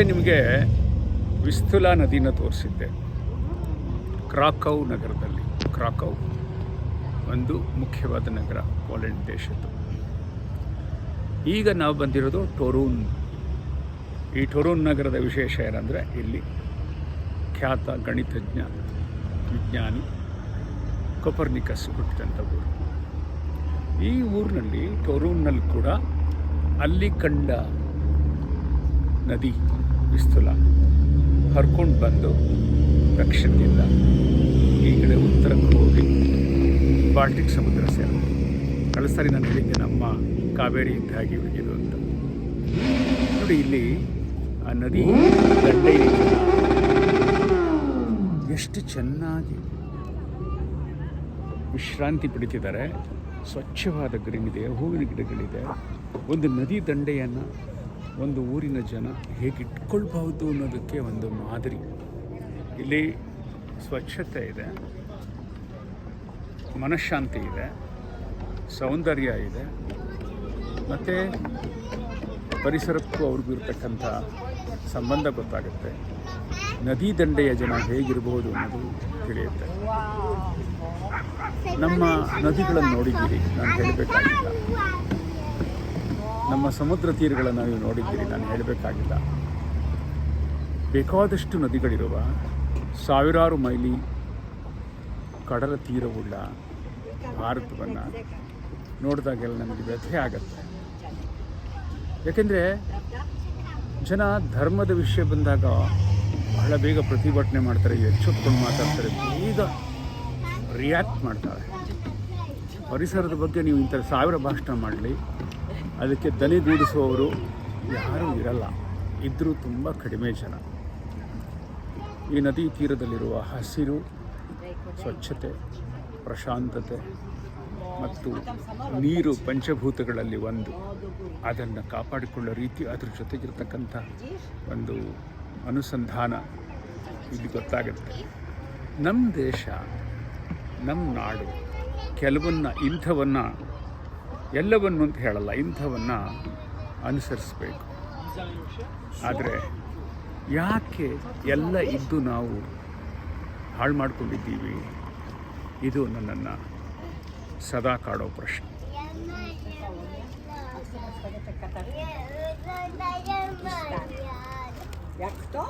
ಮುಂಚೆ ನಿಮಗೆ ವಿಸ್ತುಲಾ ನದಿನ ತೋರಿಸಿದ್ದೆ. ಕ್ರಾಕೌ ನಗರದಲ್ಲಿ. ಕ್ರಾಕೌ ಒಂದು ಮುಖ್ಯವಾದ ನಗರ ಪೋಲೆಂಡ್ ದೇಶದ್ದು. ಈಗ ನಾವು ಬಂದಿರೋದು ಟೊರೂನ್. ಈ ಟೊರೂನ್ ನಗರದ ವಿಶೇಷ ಏನಂದರೆ ಇಲ್ಲಿ ಖ್ಯಾತ ಗಣಿತಜ್ಞ, ವಿಜ್ಞಾನಿ ಕೊಪರ್ನಿಕಸ್ ಹುಟ್ಟಿದಂಥ ಊರು ಈ ಊರಿನಲ್ಲಿ, ಟೊರೂನ್ನಲ್ಲಿ ಕೂಡ ಅಲ್ಲಿ ಕಂಡ ನದಿ ವಿಸ್ತುಲ ಹರ್ಕೊಂಡು ಬಂದು ದಕ್ಷಿಣದಿಂದ ಈ ಕಡೆ ಉತ್ತರಕ್ಕೆ ಹೋಗಿ ಬಾಲ್ಟಿಕ್ ಸಮುದ್ರ ಸೇರ ಕಳೆದ ಸಾರಿ ನಮ್ಮ ಕಾವೇರಿ ಇದ್ದಾಗಿ ಹಾಗೆ ಅಂತ. ನೋಡಿ ಇಲ್ಲಿ ಆ ನದಿ ದಂಡೆ ಎಷ್ಟು ಚೆನ್ನಾಗಿ ವಿಶ್ರಾಂತಿ ಪಡಿತಿದ್ದಾರೆ ಸ್ವಚ್ಛವಾದ ಇದೆ ಹೂವಿನ ಗಿಡಗಳಿದೆ. ಒಂದು ನದಿ ದಂಡೆಯನ್ನು ಒಂದು ಊರಿನ ಜನ ಹೇಗೆ ಇಟ್ಕೊಳ್ಬಹುದು ಅನ್ನೋದಕ್ಕೆ ಒಂದು ಮಾದರಿ. ಇಲ್ಲಿ ಸ್ವಚ್ಛತೆ ಇದೆ, ಮನಃಶಾಂತಿ ಇದೆ, ಸೌಂದರ್ಯ ಇದೆ, ಮತ್ತು ಪರಿಸರಕ್ಕೂ ಅವ್ರಿಗೂ ಇರ್ತಕ್ಕಂಥ ಸಂಬಂಧ ಗೊತ್ತಾಗುತ್ತೆ. ನದಿ ದಂಡೆಯ ಜನ ಹೇಗಿರಬಹುದು ಅನ್ನೋದು ತಿಳಿಯುತ್ತೆ. ನಮ್ಮ ನದಿಗಳನ್ನು ನೋಡಿದ್ದೀರಿ, ನಾನು ಹೇಳಬೇಕಾಗಿಲ್ಲ. ನಮ್ಮ ಸಮುದ್ರ ತೀರಗಳನ್ನು ನೀವು ನೋಡಿದ್ದೀರಿ, ನಾನು ಹೇಳಬೇಕಾಗಿಲ್ಲ. ಬೇಕಾದಷ್ಟು ನದಿಗಳಿರುವ ಸಾವಿರಾರು ಮೈಲಿ ಕಡಲ ತೀರವುಳ್ಳ ಭಾರತವನ್ನು ನೋಡಿದಾಗೆಲ್ಲ ನಮಗೆ ವ್ಯಥೆ ಆಗತ್ತೆ. ಯಾಕೆಂದರೆ ಜನ ಧರ್ಮದ ವಿಷಯ ಬಂದಾಗ ಬಹಳ ಬೇಗ ಪ್ರತಿಭಟನೆ ಮಾಡ್ತಾರೆ, ಎಚ್ಚೆತ್ಕೊಂಡು ಮಾತಾಡ್ತಾರೆ, ಬೇಗ ರಿಯಾಕ್ಟ್ ಮಾಡ್ತಾರೆ. ಪರಿಸರದ ಬಗ್ಗೆ ನೀವು ಇಂಥ ಸಾವಿರ ಭಾಷಣ ಮಾಡಲಿ ಅದಕ್ಕೆ ದನಿಗೂಡಿಸುವವರು ಯಾರೂ ಇರಲ್ಲ. ಇದ್ದರೂ ತುಂಬ ಕಡಿಮೆ ಜನ. ಈ ನದಿ ತೀರದಲ್ಲಿರುವ ಹಸಿರು, ಸ್ವಚ್ಛತೆ, ಪ್ರಶಾಂತತೆ ಮತ್ತು ನೀರು ಪಂಚಭೂತಗಳಲ್ಲಿ ಒಂದು. ಅದನ್ನು ಕಾಪಾಡಿಕೊಳ್ಳೋ ರೀತಿ ಅದ್ರ ಜೊತೆಗಿರ್ತಕ್ಕಂಥ ಒಂದು ಅನುಸಂಧಾನ ಇಲ್ಲಿ ಗೊತ್ತಾಗುತ್ತೆ. ನಮ್ಮ ದೇಶ, ನಮ್ಮ ನಾಡು, ಕೆಲವನ್ನ ಇಂಥವನ್ನು ಎಲ್ಲವನ್ನು ಅಂತ ಹೇಳಲ್ಲ, ಇಂಥವನ್ನು ಅನುಸರಿಸಬೇಕು. ಆದರೆ ಯಾಕೆ ಎಲ್ಲ ಇದ್ದು ನಾವು ಹಾಳು ಮಾಡ್ಕೊಂಡಿದ್ದೀವಿ? ಇದು ನನ್ನನ್ನು ಸದಾ ಕಾಡೋ ಪ್ರಶ್ನೆ. Jak to?